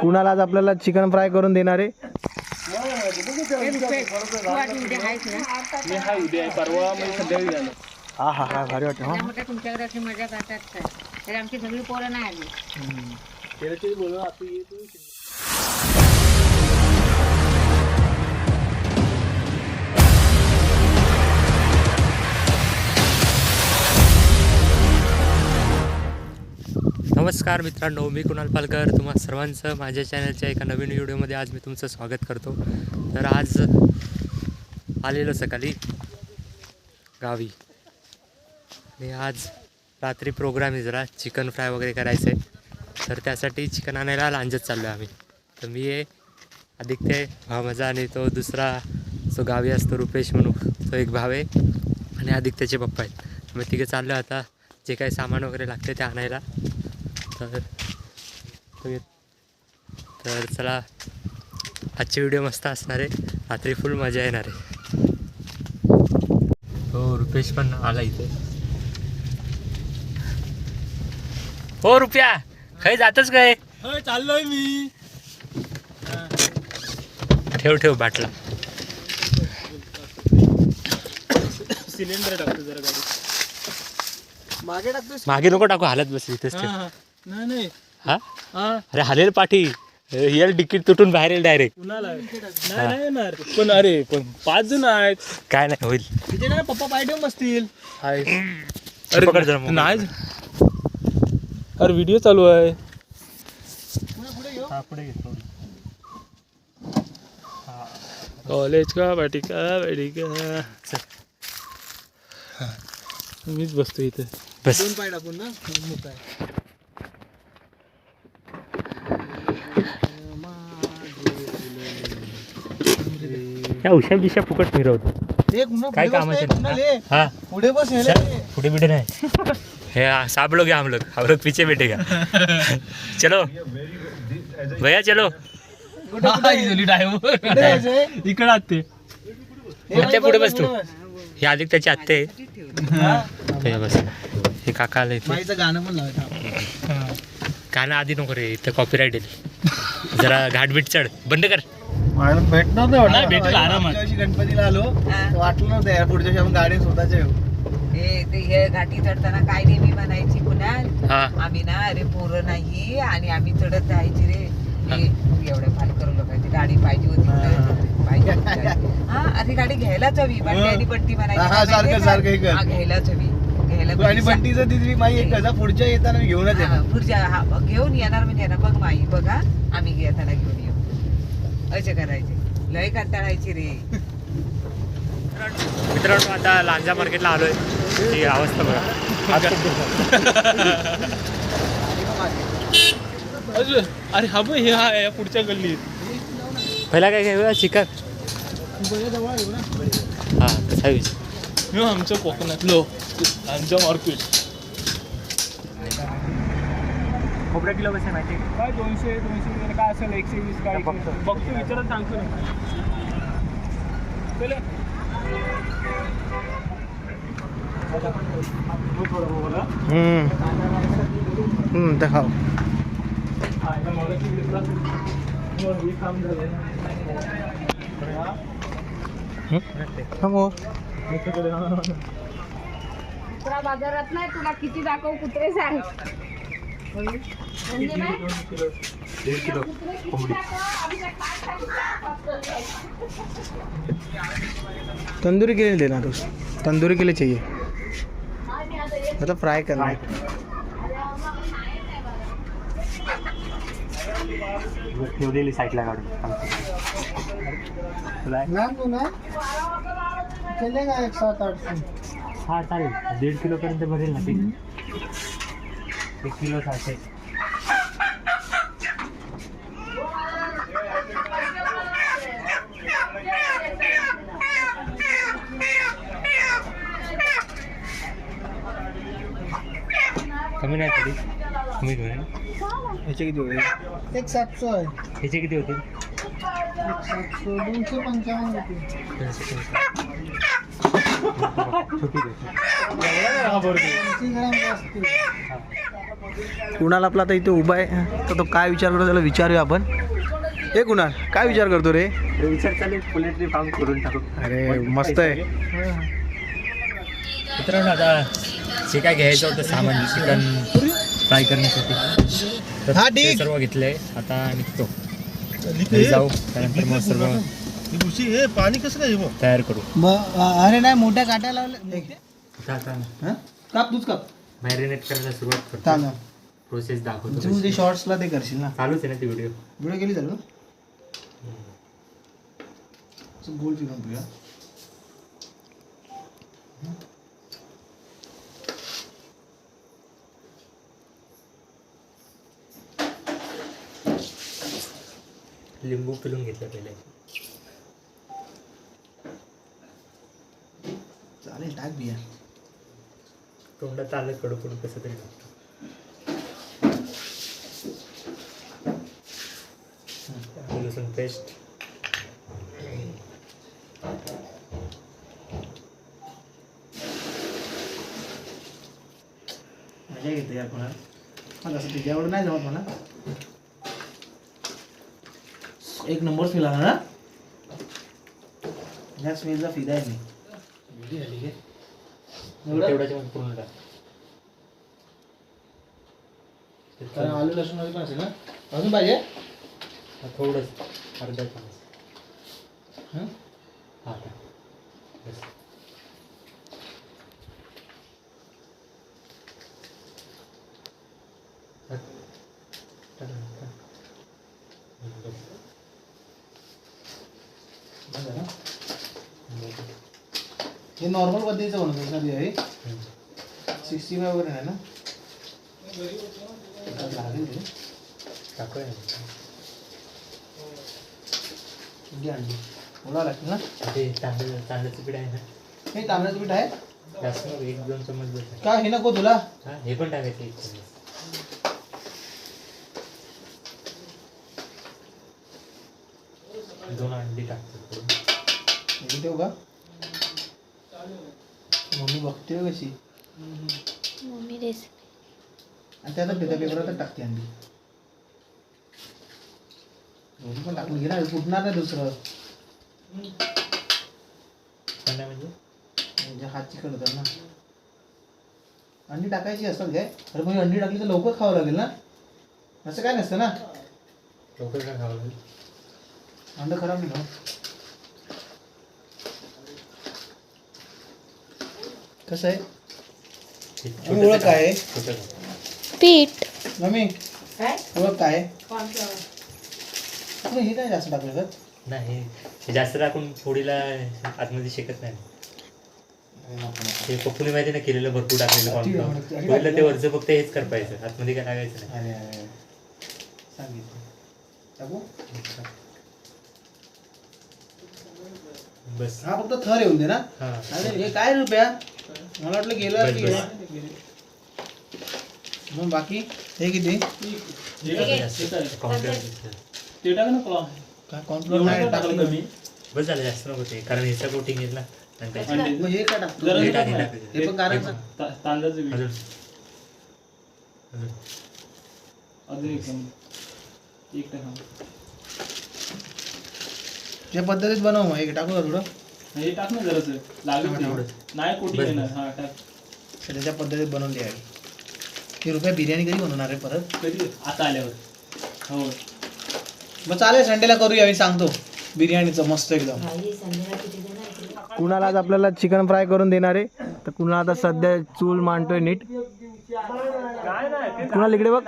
कुणाला आज आपल्याला चिकन फ्राय करून देणार आहे. मी हा उद्या आहे परवा मी संध्याकाळी झालो हा हा हा भारी वाटतं हा. तुमच्याकडे अशी मजा करतात काय? तर आमची सगळी पोरं नाही आली. नमस्कार मित्रांनो मी कुणाल पालकर. तुम्हा सर्वांचं माझ्या चॅनलच्या एका नवीन व्हिडिओमध्ये आज मी तुमचं स्वागत करतो. तर आज आलेलो सकाळी गावी. आणि आज रात्री प्रोग्राम आहे जरा चिकन फ्राय वगैरे करायचं आहे तर त्यासाठी चिकन आणायला लांजत चाललो आहे आम्ही. तर मी आहे आदित्य ते भाव माझा आणि तो दुसरा जो गावी असतो रुपेश म्हणून तो एक भाव आहे आणि आदित्यचे पप्पा आहेत. मग तिघे चाललो आता जे काही सामान वगैरे लागते ते आणायला. तर तुम्ही तर चला आजची व्हिडिओ मस्त असणार आहे. रात्री फुल मजा येणार आहे. हो रुपेश पण आला इथे. हो रुपया खय जातच काय? चाललोय मी. ठेव ठेव बाटला. सिलेंडर टाकतो जरा गाडी मागे टाकतोस मागे नको टाकू हालत बसली इथेच ठेव. हा. नाही नाही. हा? हा. अरे हालेल पाठी. येल डिकीट तुटून बाहेर येईल डायरेक्ट कुणाला? नाही नाही येणार. पण अरे पण पाच जण आहेत. काय नाही होईल. तिथे काय पप्पा पाय ठेवून बसतील? अरे पकड जरा. नाही. अरे व्हिडिओ चालू आहे. कॉलेज का वाटिका वाटिका मीच बसतो इथे. बस. दोन पाय टाकून ना? या उशा बिशा फुकट फिरवतो काय पुढे कामाचे कुणा ले. हा. पुढे बस हे चल, ले. पुढे बिटे नाही. हे आ, सब लोग हैं हम लोग हम लोग पीछे बैठेगा चलो. भैया चलो? इकडे आते हे आत्या पुढे बस तू. पुढे हे आदिक त्याची आत्ते. आहे हा. भैया बस. हे काका आले इथे. माईचं गाणं पण लावायचं गाणं आधी नको रे इथं कॉपीराईट येईल जरा घाटबीट चढ. बंद कर. मला भेटणार नाही नाही, भेटेल आरामात. मागच्या वर्षी गणपतीला आलो. हा. तर वाटलं नव्हतं यार पुढच्या वर्षी आपण गाडी स्वतःच्या येऊ हे ते हे घाटी चढताना काय नेहमी म्हणायची कुणाल? हा. आम्ही ना अरे पोरं नाही आणि आम्ही चढत जायची रे. हे. एवढं फाल करू लोकांची गाडी पाहिजे होती पाहिजे होती गाडी. हा अरे गाडी घ्यायलाच हवी. म्हणायची. हा, हा, सारखं-? सारखं हे कर. हा, घ्यायलाच हवी. आणि बंटीचं तिथे माई एक कसा पुढच्या येताना घेऊनच हा, येणार पुढच्या हा, घेऊन येणार म्हणजे ना बघ माई बघा आम्ही घेताना घेऊन येऊ. असे करायचे. लय कंटाळायची रे. मित्रांनो आता लांजा मार्केटला आलोय. ही अवस्था बघा. अजून अरे हा बघ हे हा या पुढच्या गल्लीत. पहिला काय घेऊया चिकन. हा कसा विचार हे आमच्या कोकणातलो आमच्या मार्केट. खोबऱ्या किलो कसे माहिती? काय दोनशे दोनशे काय असेल एकशे वीस काय बघतो. बघतो विचारत सांगतो ना हा, हे झालं. समोर बाजारात नाही तुला किती दाखवू कुत्रे सांग? तंदूरी के लिए लेना तो. तंदूरी के लिए चाहिए मतलब फ्राई करना है ठेवलेली साईडला काढून. चलेगा एक सात आठ हा चालेल दीड किलो पर्यंत भरेल ना ते एक किलो साठे कमी नाही तरी कमी घेऊन ह्याचे किती होईल. एक सातशे आहे. ह्याचे किती होतील? सातशे दोनशे पंचावन्न कुणाल आपला आता इथे उभा आहे. तर तो काय विचार करतो त्याला विचारूया आपण. हे कुणाल काय विचार करतो रे? विचार चालू पोल्ट्री फार्म करून टाकू अरे मस्त आहे. मित्रांनो आता जे काय घ्यायचं होतं सामान चिकन फ्राय करण्यासाठी तर. सर्व घेतलंय. आता निघतो घरी जाऊ त्यानंतर मग सर्व पाणी कसं काय तयार करू. अरे नाही मोठ्या काट्या लावल्या. काप तूच काप. मॅरिनेट करायला सुरुवात करतो. चालेल प्रोसेस दाखवतो. तू ते शॉर्ट्सला ते करशील ना. चालूच आहे ना ती व्हिडिओ व्हिडिओ केली चालू? गोल चिकन तुझ्या लिंबू पिळून घेतलं पहिले. चालेल टाक बिया. तोंडात आलं कडू कडू कसं तरी लागतं. लसूण पेस्ट मजा घेते यार कोणाला. मला असं तुझ्यावर नाही जमत मला. एक नंबर फील आला ना या स्मेलचा फिदा आहे मी एवढी झाली काय? एवढं? तेवढ्याच्या मध्ये पूर्ण टाक कारण आलू लसूणमध्ये पण असेल ना अजून पाहिजे हा, थोडंच अर्धा चमच हं? हा. बस. टाक. टाक ना, टाक. हं, बस. झालं ना? बस. हे नॉर्मल पद्धतीचं बनवतो ना बिया हे हं. सिक्स्टी फाय वगैरे नाही ना लागेल ते. टाकूया. किती अंडी ओळा लागतील ना? ते तांदूळ तांदळाचं पीठ आहे ना? हे तांदळाचं पीठ आहे? जास्त नको एक दोन चमच बस आहे. का हे नको तुला? हा हे पण टाकायचं एक चमच दोन अंडी टाकतो. ठेवू का? मम्मी बघते हो कशी. मम्मी रेसिपी आणि त्याचा पेता पेपरातच टाकते अंडी दोन्ही पण टाकून घे ना फुटणार नाही दुसरं. म्हणजे? म्हणजे हात चिकट होतात ना. अंडी टाकायची असतात काय? अरे पण अंडी टाकली तर लवकर खावं लागेल ना. असं काय नसतं ना. लवकर काय खावं लागेल? अंड खराब नाही कसं आहे? ते आणि छोटं ओळख काय आहे? पीठ. मम्मी काय? ओळख काय आहे? कॉर्नफ्लॉवर हे काय जास्त टाकलं का नाही हे जास्त टाकून फोडीला आतमध्ये शेकत नाही. ते पप्पूने माहिती ना केलेलं भरपूर टाकलेलं कॉर्नफ्लॉवर ते. वरचं फक्त हेच करपायचं आतमध्ये काय टाकायचं नाही. अरे अरे सांगितलं. टाकू. बस. हा फक्त थर येऊन दे ना. हा. हे काय रुपया मला वाटलं गेलं की. मग बाकी? हे किती? ते टाक ना क्लॉ काय नाही टाकलं कमी. बस झालं जास्त नको ते कारण ह्याचं कोटिंग येईल ना. आणि त्याची मग हे काय हे हे पण कारण तांदळाचं. अजून. एक. एक टाका या पद्धतीत बनव मग हे टाकू का थोडं? हे टाक ना लागेल ते. तेवढंच. नाही बस, येणार? बस. हा टाक. पद्धतीत बनवली आहे. ही रुपया बिर्याणी कधी बनवणार आहे परत? कधी? आता आल्यावर. हो. मग चालेल संडेला करूया मी सांगतो. बिर्याणीचं मस्त एकदम. कुणाला आज आपल्याला चिकन फ्राय करून देणार आहे तर कुणाला आता सध्या चूल मांडतोय नीट. कुणाला इकडे बघ.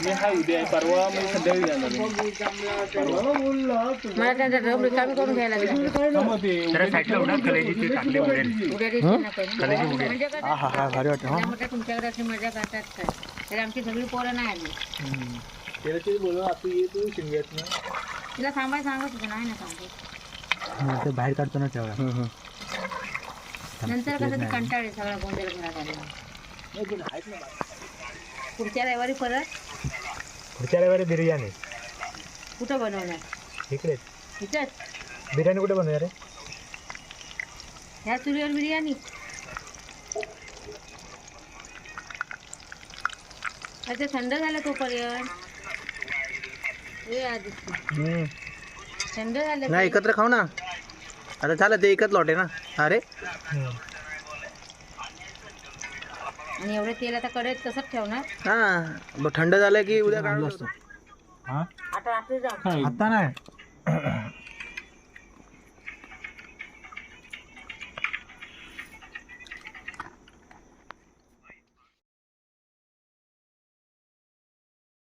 मी हा उद्या आहे परवा मी संध्याकाळी जाणार आहे. मग ते जरा साईडला उडा कलेजी ते टाकले उडेल कलेजी उडेल हा हा हा भारी वाटतं हा तुमच्याकडे अशी मजा करतात काय तर आमची सगळी पोरं नाही आली त्याला ते बोलवा आता ये तू शिंग्यात ना तिला थांबाय सांगत होतं नाही ना सांगत ते बाहेर काढतो ना तेवढा. हम्म, हम्म. नंतर कसं ते कंटाळे सगळा गोंधळ घरात आला. पुढच्या रविवारी परत? पुढच्या रविवारी बिर्याणी. कुठं बनवणार? इकडे. इथंच? बिर्याणी कुठे बनवूया रे? ह्या चुलीवर बिर्याणी. अच्छा थंड झालं तोपर्यंत. हे आधी. थंड झालं नाही. एकत्र खाऊ ना. आता झालं ते एकच लॉट आहे ना. अरे आणि एवढं तेल आता कडेत तसंच ठेवणार? हा. मग थंड झालं की उद्या काढून हा? आता जाऊ आता नाही.